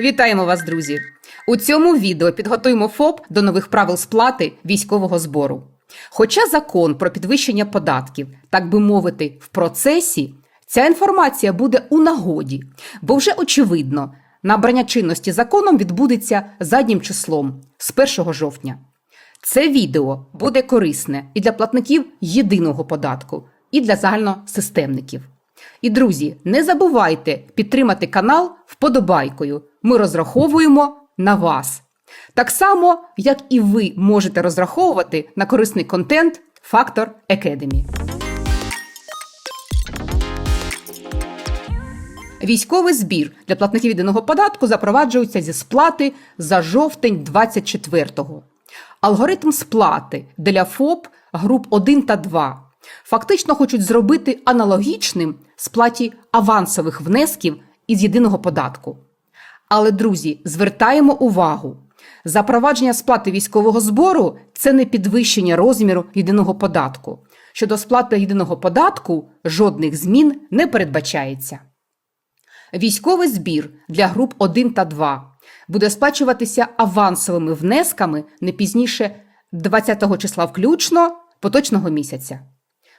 Вітаємо вас, друзі! У цьому відео підготуємо ФОП до нових правил сплати військового збору. Хоча закон про підвищення податків, так би мовити, в процесі, ця інформація буде у нагоді, бо вже очевидно, набрання чинності законом відбудеться заднім числом з 1 жовтня. Це відео буде корисне і для платників єдиного податку, і для загальносистемників. І друзі, не забувайте підтримати канал вподобайкою. Ми розраховуємо на вас. Так само, як і ви можете розраховувати на корисний контент Factor Academy. Військовий збір для платників єдиного податку запроваджується зі сплати за жовтень 24-го. Алгоритм сплати для ФОП груп 1 та 2 фактично хочуть зробити аналогічним сплаті авансових внесків із єдиного податку. Але, друзі, звертаємо увагу: запровадження сплати військового збору це не підвищення розміру єдиного податку. Щодо сплати єдиного податку жодних змін не передбачається. Військовий збір для груп 1 та 2 буде сплачуватися авансовими внесками не пізніше 20 числа включно поточного місяця.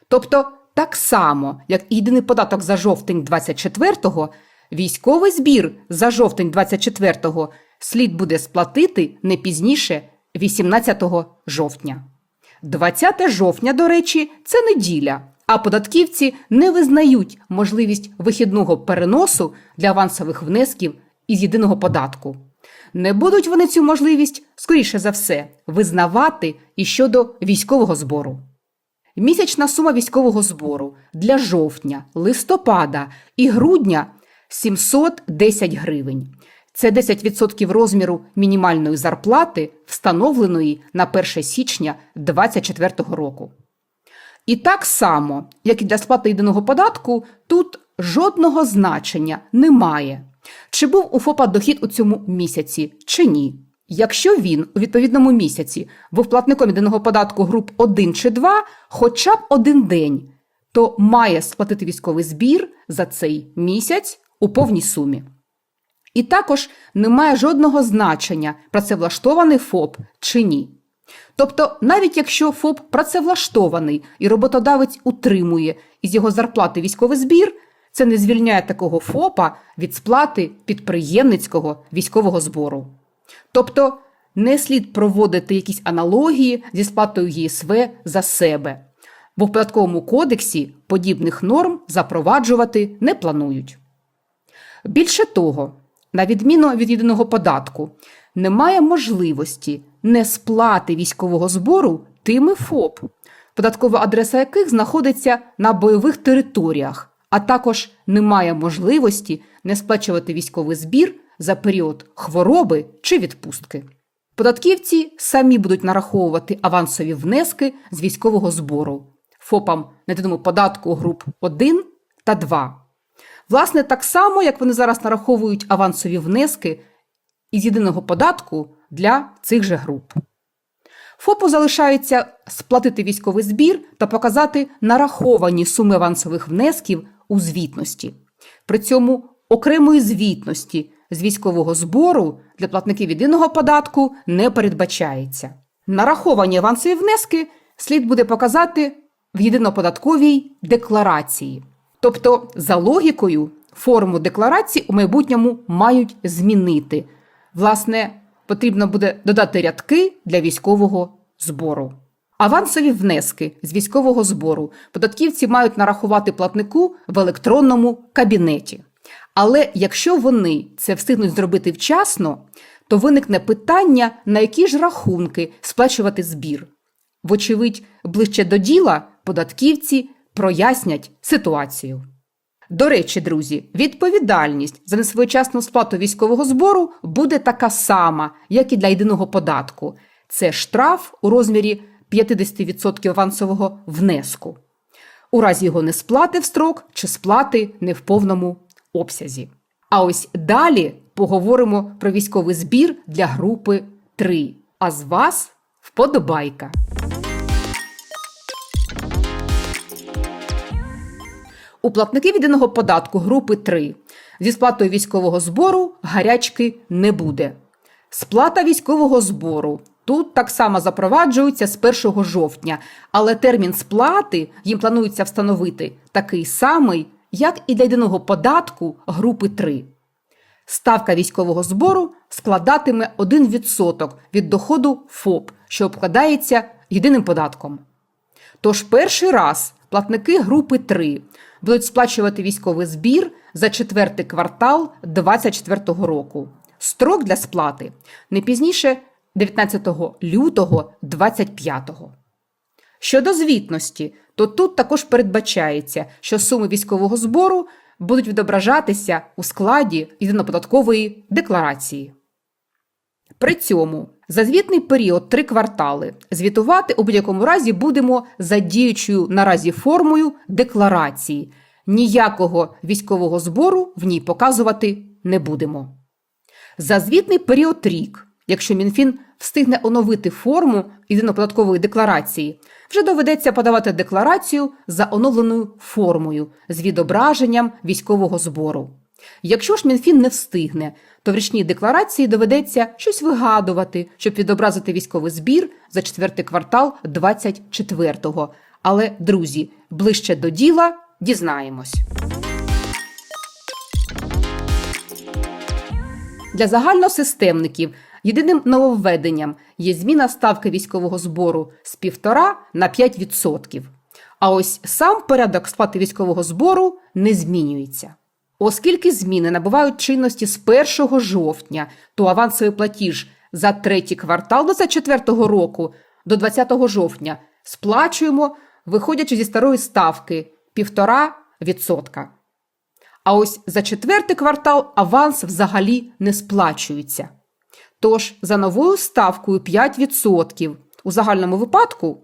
Тобто, так само, як єдиний податок за жовтень 24-го, військовий збір за жовтень 24-го слід буде сплатити не пізніше 18 жовтня. 20 жовтня, до речі, це неділя, а податківці не визнають можливість вихідного переносу для авансових внесків із єдиного податку. Не будуть вони цю можливість, скоріше за все, визнавати і щодо військового збору. Місячна сума військового збору для жовтня, листопада і грудня 710 гривень. Це 10% розміру мінімальної зарплати, встановленої на 1 січня 2024 року. І так само, як і для сплати єдиного податку, тут жодного значення немає, чи був у ФОПа дохід у цьому місяці, чи ні. Якщо він у відповідному місяці був платником єдиного податку груп 1 чи 2 хоча б один день, то має сплатити військовий збір за цей місяць у повній сумі. І також немає жодного значення, працевлаштований ФОП чи ні. Тобто, навіть якщо ФОП працевлаштований і роботодавець утримує із його зарплати військовий збір, це не звільняє такого ФОПа від сплати підприємницького військового збору. Тобто не слід проводити якісь аналогії зі сплатою ЄСВ за себе, бо в податковому кодексі подібних норм запроваджувати не планують. Більше того, на відміну від єдиного податку, немає можливості несплати військового збору тими ФОП, податкова адреса яких знаходиться на бойових територіях, а також немає можливості не сплачувати військовий збір за період хвороби чи відпустки. Податківці самі будуть нараховувати авансові внески з військового збору ФОПам на єдиному податку груп 1 та 2. Власне, так само, як вони зараз нараховують авансові внески із єдиного податку для цих же груп. ФОПу залишається сплатити військовий збір та показати нараховані суми авансових внесків у звітності. При цьому окремої звітності з військового збору для платників єдиного податку не передбачається. Нараховані авансові внески слід буде показати в єдиноподатковій декларації. Тобто, за логікою, форму декларації у майбутньому мають змінити. Власне, потрібно буде додати рядки для військового збору. Авансові внески з військового збору податківці мають нарахувати платнику в електронному кабінеті. Але якщо вони це встигнуть зробити вчасно, то виникне питання, на які ж рахунки сплачувати збір. Вочевидь, ближче до діла податківці прояснять ситуацію. До речі, друзі, відповідальність за несвоєчасну сплату військового збору буде така сама, як і для єдиного податку. Це штраф у розмірі 50% авансового внеску. У разі його несплати в строк чи сплати не в повному обсязі. А ось далі поговоримо про військовий збір для групи 3. А з вас вподобайка. У платників єдиного податку групи 3 Зі сплатою військового збору гарячки не буде. Сплата військового збору тут так само запроваджується з 1 жовтня, але термін сплати їм планується встановити такий самий, як і для єдиного податку групи 3. Ставка військового збору складатиме 1% від доходу ФОП, що обкладається єдиним податком. Тож перший раз платники групи 3 будуть сплачувати військовий збір за четвертий квартал 2024 року. Строк для сплати не пізніше 19 лютого 2025. Щодо звітності, то тут також передбачається, що суми військового збору будуть відображатися у складі єдиноподаткової декларації. При цьому за звітний період три квартали звітувати у будь-якому разі будемо за діючою наразі формою декларації. Ніякого військового збору в ній показувати не будемо. За звітний період рік, якщо МінФін встигне оновити форму єдиноподаткової декларації, вже доведеться подавати декларацію за оновленою формою з відображенням військового збору. Якщо ж МінФін не встигне, то в річній декларації доведеться щось вигадувати, щоб відобразити військовий збір за четвертий квартал 24-го. Але, друзі, ближче до діла дізнаємось. Для загальносистемників єдиним нововведенням є зміна ставки військового збору з 1,5 на 5%. А ось сам порядок сплати військового збору не змінюється. Оскільки зміни набувають чинності з 1 жовтня, то авансовий платіж за третій квартал 2024 року до 20 жовтня сплачуємо, виходячи зі старої ставки 1,5%. А ось за четвертий квартал аванс взагалі не сплачується. Тож за новою ставкою 5% у загальному випадку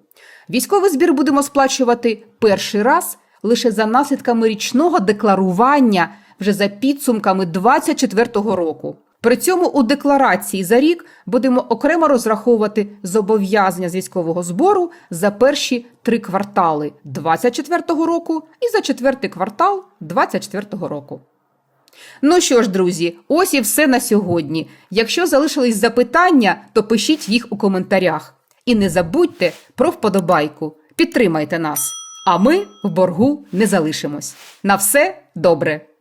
військовий збір будемо сплачувати перший раз лише за наслідками річного декларування вже за підсумками 2024 року. При цьому у декларації за рік будемо окремо розраховувати зобов'язання з військового збору за перші три квартали 2024 року і за четвертий квартал 2024 року. Ну що ж, друзі, ось і все на сьогодні. Якщо залишились запитання, то пишіть їх у коментарях. І не забудьте про вподобайку. Підтримайте нас, а ми в боргу не залишимось. На все добре!